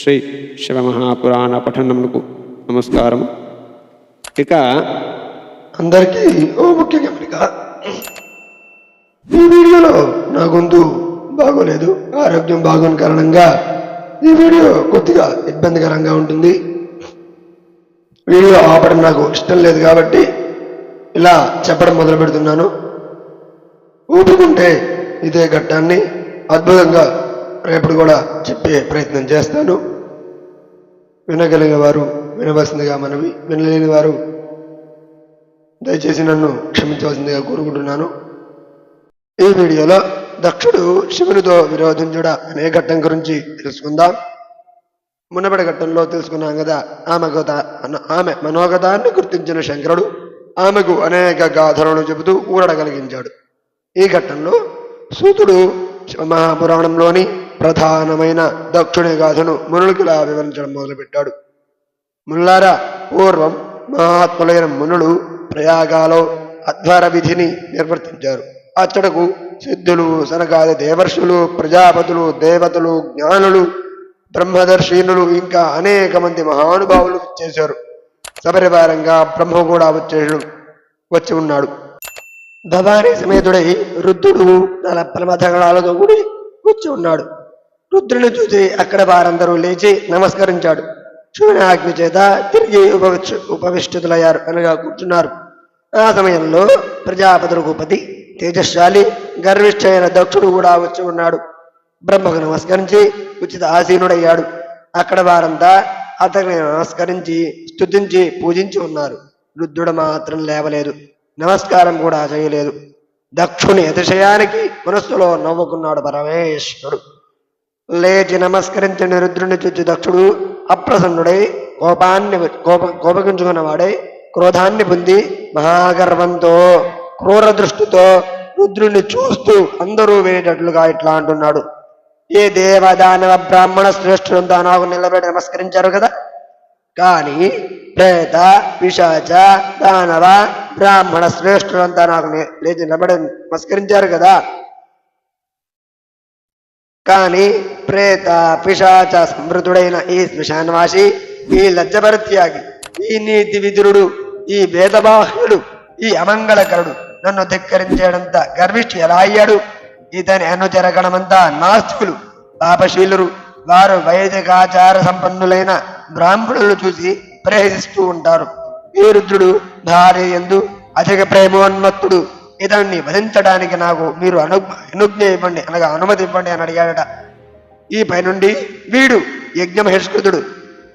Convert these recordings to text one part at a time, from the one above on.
శ్రీ శివమహాపురాణ పఠనమునకు నమస్కారం. ఇక అందరికీ ఓ ముఖ్య గమనిక ఈ వీడియోలో నా గొంతు బాగోలేదు. ఆరోగ్యం బాగోని కారణంగా ఈ వీడియో కొద్దిగా ఇబ్బందికరంగా ఉంటుంది. వీడియో ఆపడం నాకు ఇష్టం లేదు కాబట్టి ఇలా చెప్పడం మొదలు పెడుతున్నాను. ఊపుకుంటే ఇదే ఘట్టాన్ని అద్భుతంగా రేపటి కూడా చెప్పే ప్రయత్నం చేస్తాను. వినగలిగిన వారు వినవలసిందిగా మనవి వినలేని వారు దయచేసి నన్ను క్షమించవలసిందిగా కోరుకుంటున్నాను. ఈ వీడియోలో దక్షుడు శివునితో విరోధించుడ అనే ఘట్టం గురించి తెలుసుకుందాం. మునబడి ఘట్టంలో తెలుసుకున్నాం కదా ఆమె గత ఆమె మనోగతాన్ని గుర్తించిన శంకరుడు ఆమెకు అనేక గాథలను చెబుతూ ఊరడ కలిగించాడు ఈ ఘట్టంలో సూతుడు మహాపురాణంలోని ప్రధానమైన దక్షుని గాథను మునులకిలా వివరించడం మొదలుపెట్టాడు. ముల్లారా పూర్వం మహాత్ములైన మునులు ప్రయాగాలో అధ్వర విధిని నిర్వర్తించారు. అచ్చటకు సిద్ధులు సనగాది దేవర్షులు ప్రజాపతులు దేవతలు జ్ఞానులు బ్రహ్మదర్శీనులు ఇంకా అనేక మంది మహానుభావులు చేశారు. సపరివారంగా బ్రహ్మ కూడా వచ్చేడు వచ్చి ఉన్నాడు. భవానీ సమేతుడై రుద్రుడు తన ప్రమథగణాలతో కూడి వచ్చి ఉన్నాడు. రుద్రుని చూసి అక్కడ వారందరూ లేచి నమస్కరించాడు. శివుని ఆజ్ఞ చేత తిరిగి ఉపవిష్ట ఉపవిష్టితులయ్యారు అనగా కూర్చున్నారు. ఆ సమయంలో ప్రజాపతి రఘుపతి తేజస్శాలి గర్విష్ఠైన దక్షుడు కూడా వచ్చి ఉన్నాడు. బ్రహ్మకు నమస్కరించి ఉచిత ఆసీనుడయ్యాడు. అక్కడ వారంతా అతన్ని నమస్కరించి స్తుతించి పూజించి ఉన్నారు. రుద్రుడు మాత్రం లేవలేదు. నమస్కారం కూడా చేయలేదు. దక్షుని అతిశయానికి మనస్సులో నవ్వుకున్నాడు పరమేశ్వరుడు. లేచి నమస్కరించిన రుద్రుని చూచి దక్షుడు అప్రసన్నుడై కోపాన్ని కోప కోపగించుకున్నవాడై క్రోధాన్ని పొంది మహాగర్వంతో క్రూర దృష్టితో రుద్రుని చూస్తూ అందరూ వినేటట్లుగా ఇట్లా అంటున్నాడు. ఏ దేవ దానవ బ్రాహ్మణ శ్రేష్ఠులంతా నాకు నిలబడి నమస్కరించారు కదా? కానీ ప్రేత పిశాచ దానవ బ్రాహ్మణ శ్రేష్ఠులంతా నాకు లేచి నిలబడి నమస్కరించారు కదా? కానీ ప్రేత పిశాచ సమృద్ధుడైన ఈ శ్మశానవాసి ఈ లజ్జభరత్యాగి ఈ నీతి విదురుడు ఈ వేదబాహ్యుడు ఈ అమంగళకరుడు నన్ను ధిక్కరించేయడంత గర్విష్ఠి ఎలా అయ్యాడు? ఇతని అనుచరగణమంతా నాస్తికులు పాపశీలురు. వారు వైదికాచార సంపన్నులైన బ్రాహ్మణులు చూసి ప్రహసిస్తూ ఉంటారు. ఈ రుద్రుడు భార్య ఎందు అధిక ప్రేమోన్మత్తుడు. ఇతన్ని వధించడానికి నాకు మీరు అను అనుజ్ఞ ఇవ్వండి అనగా అనుమతి ఇవ్వండి అని అడిగాడట. ఈ పైనుండి వీడు యజ్ఞమహిష్కృతుడు.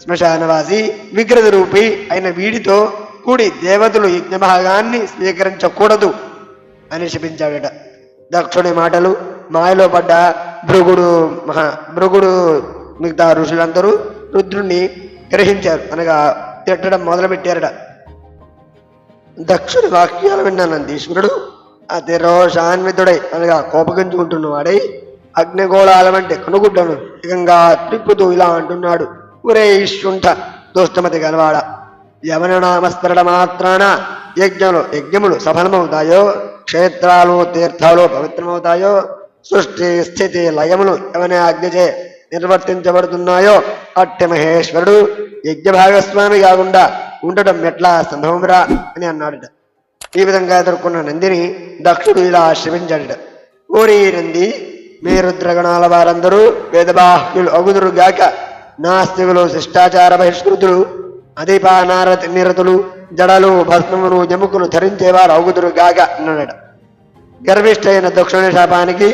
శ్మశానవాసి విగ్రహ రూపి అయిన వీడితో కూడి దేవతలు యజ్ఞభాగాన్ని స్వీకరించకూడదు అని శపించాడట. దక్షుని మాటలు మాయలో పడ్డ భృగుడు మహా భృగుడు మిగతా ఋషులందరూ రుద్రుణ్ణి గ్రహించారు. అనగా తిట్టడం మొదలుపెట్టారట. దక్షుని వాక్యాలు విన్న నందీశ్వరుడు. అతి రోషాన్వితుడై అనగా కోపగించుకుంటున్నవాడై అగ్నిగోళాల వంటి కనుగుడ్డను ఏకంగా త్రిప్పుతూ ఇలా అంటున్నాడు. ఒరే శుంఠ దుష్టమతి గలవాడ? యవన నామస్మరణ మాత్రాన యజ్ఞములు యజ్ఞములు సఫలమవుతాయో? క్షేత్రాలు తీర్థాలు పవిత్రమవుతాయో? సృష్టి స్థితి లయములు ఎవని అగ్నిచే నిర్వర్తించబడుతున్నాయో? అట్టి మహేశ్వరుడు యజ్ఞ భాగస్వామి కాకుండా ఉండటం ఎట్లా సంభవమురా? అని అన్నాడట. ఈ విధంగా ఎదుర్కొన్న నందిని దక్షుడు ఇలా శ్రమించాడు ఓరి నంది మీ రుద్రగణాల వారందరూ వేదబాహ్యులు అగుదురు గాక నాస్తికులు శిష్టాచార బహిష్కృతులు అధిపానారతి నిరతులు జడలు భస్మములు జముకులు ధరించేవారు అగుదురు గాక అన్నాడట. గర్విష్ఠైన దక్షిణ శాపానికి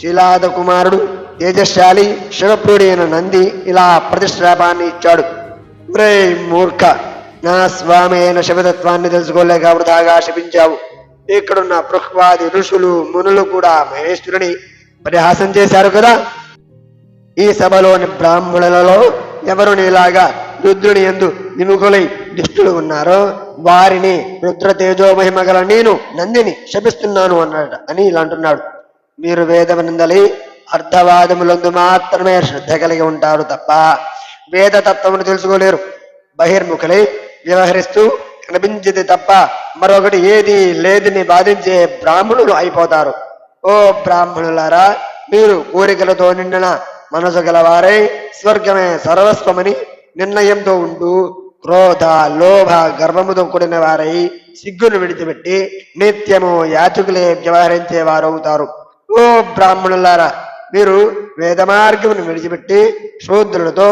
శిలాద కుమారుడు తేజశాలి శివప్రుడైన అయిన నంది ఇలా ప్రతిష్టాపాన్ని ఇచ్చాడు. ఒరే మూర్ఖ నా స్వామి అయిన శివతత్వాన్ని తెలుసుకోలేక వృధాగా శపించావు. ఇక్కడున్న బృహ్వాది ఋషులు మునులు కూడా మహేశ్వరుని పరిహాసం చేశారు కదా? ఈ సభలోని బ్రాహ్మణులలో ఎవరు నీలాగా రుద్రుని ఎందు విముఖులై దుష్టులు ఉన్నారో వారిని రుద్ర తేజోమహిమ గల నేను నందిని శపిస్తున్నాను అన్నాడు అని ఇలా అంటున్నాడు. మీరు వేదమునందలి అర్థవాదములందు మాత్రమే శ్రద్ధ కలిగి ఉంటారు తప్ప వేద తత్వమును తెలుసుకోలేరు. బహిర్ముఖులై వ్యవహరిస్తూ కనిపించింది తప్ప మరొకటి ఏది లేదని బాధించే బ్రాహ్మణులు అయిపోతారు. ఓ బ్రాహ్మణులారా మీరు కోరికలతో నిండిన మనసు గలవారై స్వర్గమే సర్వస్వమని నిర్ణయంతో ఉంటూ క్రోధ లోభ గర్వముతో కూడిన వారై సిగ్గును విడిచిపెట్టి నిత్యము యాచకులే వ్యవహరించే వారవుతారు. ఓ బ్రాహ్మణులారా మీరు వేద మార్గమును విడిచిపెట్టి శూద్రులతో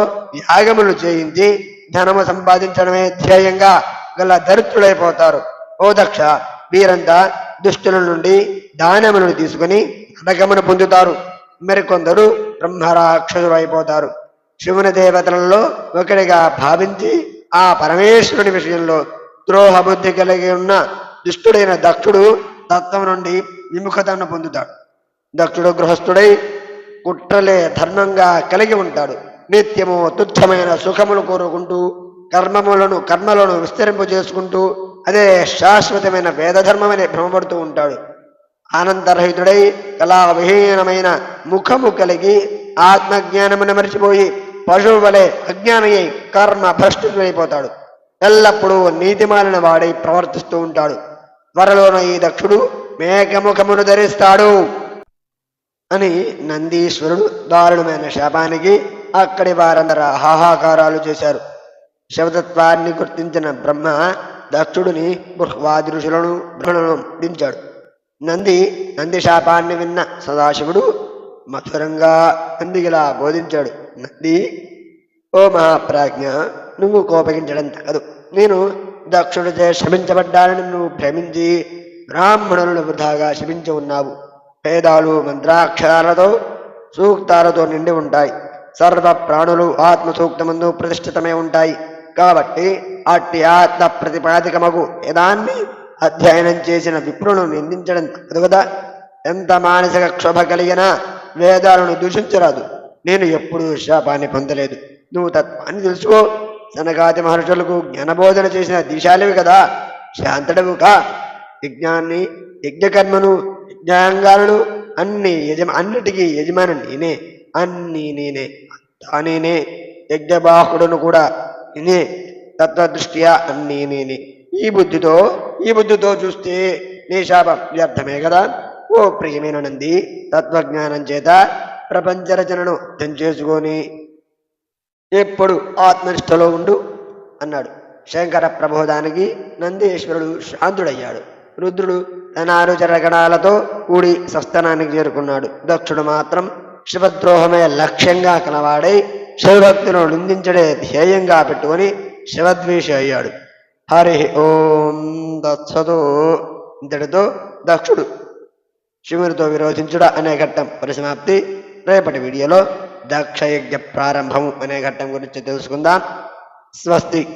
యాగములు చేయించి ధనము సంపాదించడమే ధ్యేయంగా గల దరిద్రుడైపోతారు ఓ దక్ష వీరంతా దుష్టుల నుండి దానములను తీసుకుని అనగమన పొందుతారు. మరికొందరు బ్రహ్మరాక్షసులు అయిపోతారు. శివుని దేవతలలో ఒకటిగా భావించి ఆ పరమేశ్వరుని విషయంలో ద్రోహ బుద్ధి కలిగి ఉన్న దుష్టుడైన దక్షుడు తత్వం నుండి విముఖతను పొందుతాడు. దక్షుడు గృహస్థుడై కుట్రలే ధర్మంగా కలిగి ఉంటాడు. నిత్యము తుచ్చమైన సుఖములు కోరుకుంటూ కర్మములను కర్మలను విస్తరింపు చేసుకుంటూ అదే శాశ్వతమైన వేదధర్మమని భ్రమపడుతూ ఉంటాడు. ఆనందరహితుడై కళా విహీనమైన ముఖము కలిగి ఆత్మజ్ఞానమును మరిచిపోయి పశువు వలె అజ్ఞానయ్యి కర్మ భ్రష్టుడైపోతాడు ఎల్లప్పుడూ నీతిమాలిన వాడై ప్రవర్తిస్తూ ఉంటాడు. త్వరలోన ఈ దక్షుడు మేఘముఖమును ధరిస్తాడు అని నందీశ్వరుడు దారుణమైన శాపానికి అక్కడి వారందరూ హాహాకారాలు చేశారు. శివతత్వాన్ని గుర్తించిన బ్రహ్మ దక్షుడిని బృహ్వాది ఋషులను బ్రహ్మణులను దించాడు నంది నంది శాపాన్ని విన్న సదాశివుడు మధురంగా నందిగిలా బోధించాడు. నంది ఓ మహాప్రాజ్ఞ నువ్వు కోపగించడం తగదు. నేను దక్షుడిచే శపించబడ్డానని నువ్వు భ్రమించి బ్రాహ్మణులను వృధాగా శమించి ఉన్నావు. వేదాలు మంత్రాక్షరాలతో సూక్తాలతో నిండి ఉంటాయి. సర్వ ప్రాణులు ఆత్మ సూక్తమందు ప్రతిష్ఠితమై ఉంటాయి. కాబట్టి అట్టి ఆత్మ ప్రతిపాదికమగు యదాన్ని అధ్యయనం చేసిన విప్రులను నిందించడం కాదు కదా. ఎంత మానసిక క్షోభ కలిగినా వేదాలను దూషించరాదు. నేను ఎప్పుడూ శాపాన్ని పొందలేదు. నువ్వు తత్వాన్ని తెలుసుకో. సనకాది మహర్షులకు జ్ఞానబోధన చేసిన దిశాలివి కదా. శాంతడవు కా. యజ్ఞాన్ని యజ్ఞకర్మను యజ్ఞాంగాలను అన్ని యజమ అన్నిటికీ యజమాని నేనే. అన్ని నేనే. అంతా నేనే. యజ్ఞబాహుడును కూడా నేనే. తత్వదృష్ట్యా అన్నీ నేనే. ఈ బుద్ధితో ఈ బుద్ధితో చూస్తే నీ శాపం వ్యర్థమే కదా. ఓ ప్రియమైన నంది తత్వజ్ఞానం చేత ప్రపంచ రచనను తెంచేసుకొని ఎప్పుడు ఆత్మనిష్టలో ఉండు అన్నాడు. శంకర ప్రబోధానికి నందీశ్వరుడు శాంతుడయ్యాడు. రుద్రుడు తన అనుచర కూడి సస్తనానికి చేరుకున్నాడు. దక్షుడు మాత్రం శివద్రోహమే లక్ష్యంగా కలవాడై శివభక్తులను నిందించడే ధ్యేయంగా పెట్టుకొని శివద్వేషి అయ్యాడు. హరి ఓం దత్సదో ఇంతటితో దక్షుడు. శివునితో విరోధించుట అనే ఘట్టం పరిసమాప్తి. రేపటి వీడియోలో దక్షయజ్ఞ ప్రారంభం అనే ఘట్టం గురించి తెలుసుకుందాం. స్వస్తి.